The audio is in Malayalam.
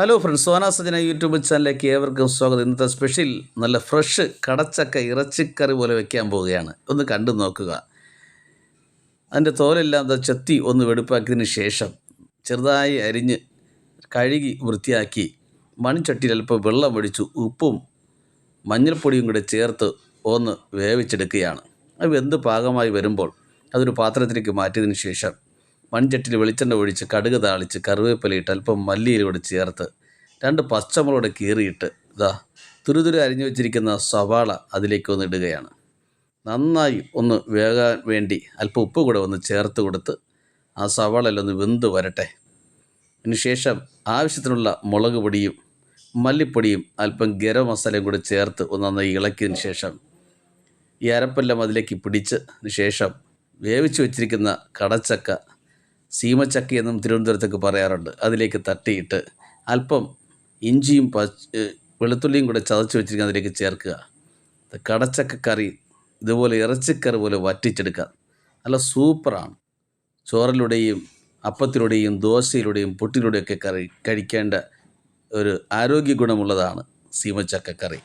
Hello friends Sona Sajana YouTube ചാനലിലേക്ക് ഏവർക്കും സ്വാഗതം. ഇന്നത്തെ സ്പെഷ്യൽ നല്ല ഫ്രഷ് കടച്ചക്ക ഇറച്ചിക്കറി പോലെ വെക്കാൻ പോവുകയാണ്. ഒന്ന് കണ്ടു നോക്കുക. അതിന്റെ തോലെല്ലാം ചെത്തി ഒന്ന് വെടുപ്പാക്കിയതിന് ശേഷം ചെറുതായി അരിഞ്ഞ് കഴുകി വൃത്തിയാക്കി മൺചട്ടിയിൽ അല്പം വെള്ളം ഒഴിച്ചു ഉപ്പും മഞ്ഞൾപ്പൊടിയും കൂടെ ചേർത്ത് ഒന്ന് വേവിച്ചെടുക്കുകയാണ്. അത് വെന്ത് പാകമായി വരുമ്പോൾ അതൊരു പാത്രത്തിലേക്ക് മാറ്റിയതിന് ശേഷം മൺചട്ടിയിൽ വെളിച്ചെണ്ണ ഒഴിച്ച് കടുക് താളിച്ച് കറിവേപ്പിലയിട്ട് അല്പം മല്ലിയിലൂടെ ചേർത്ത് രണ്ട് പച്ചമുളക് കീറിയിട്ട് ഇതാ തുരുതുരു അരിഞ്ഞു വെച്ചിരിക്കുന്ന സവാള അതിലേക്ക് ഒന്ന് ഇടുകയാണ്. നന്നായി ഒന്ന് വേകാൻ വേണ്ടി അല്പം ഉപ്പ് കൂടെ ഒന്ന് ചേർത്ത് കൊടുത്ത് ആ സവാളയിലൊന്ന് വെന്ത് വരട്ടെ. അതിനുശേഷം ആവശ്യത്തിനുള്ള മുളക് പൊടിയും മല്ലിപ്പൊടിയും അല്പം ഗരം മസാലയും കൂടി ചേർത്ത് ഒന്ന് നന്നായി ഇളക്കിയതിന് ശേഷം ഈ അരപ്പെല്ലാം അതിലേക്ക് പിടിച്ച് ശേഷം വേവിച്ച് വെച്ചിരിക്കുന്ന കടച്ചക്ക സീമച്ചക്ക എന്നും തിരുവനന്തപുരത്തേക്ക് പറയാറുണ്ട്. അതിലേക്ക് തട്ടിയിട്ട് അല്പം ഇഞ്ചിയും വെളുത്തുള്ളിയും കൂടെ ചതച്ച് വെച്ചിരിക്കുക അതിലേക്ക് ചേർക്കുക. കടച്ചക്ക കറി ഇതുപോലെ ഇറച്ചിക്കറി പോലെ വറ്റിച്ചെടുക്കുക. നല്ല സൂപ്പറാണ്. ചോറിലൂടെയും അപ്പത്തിലൂടെയും ദോശയിലൂടെയും പുട്ടിലൂടെയൊക്കെ കറി കഴിക്കേണ്ട ഒരു ആരോഗ്യ ഗുണമുള്ളതാണ് സീമച്ചക്ക കറി.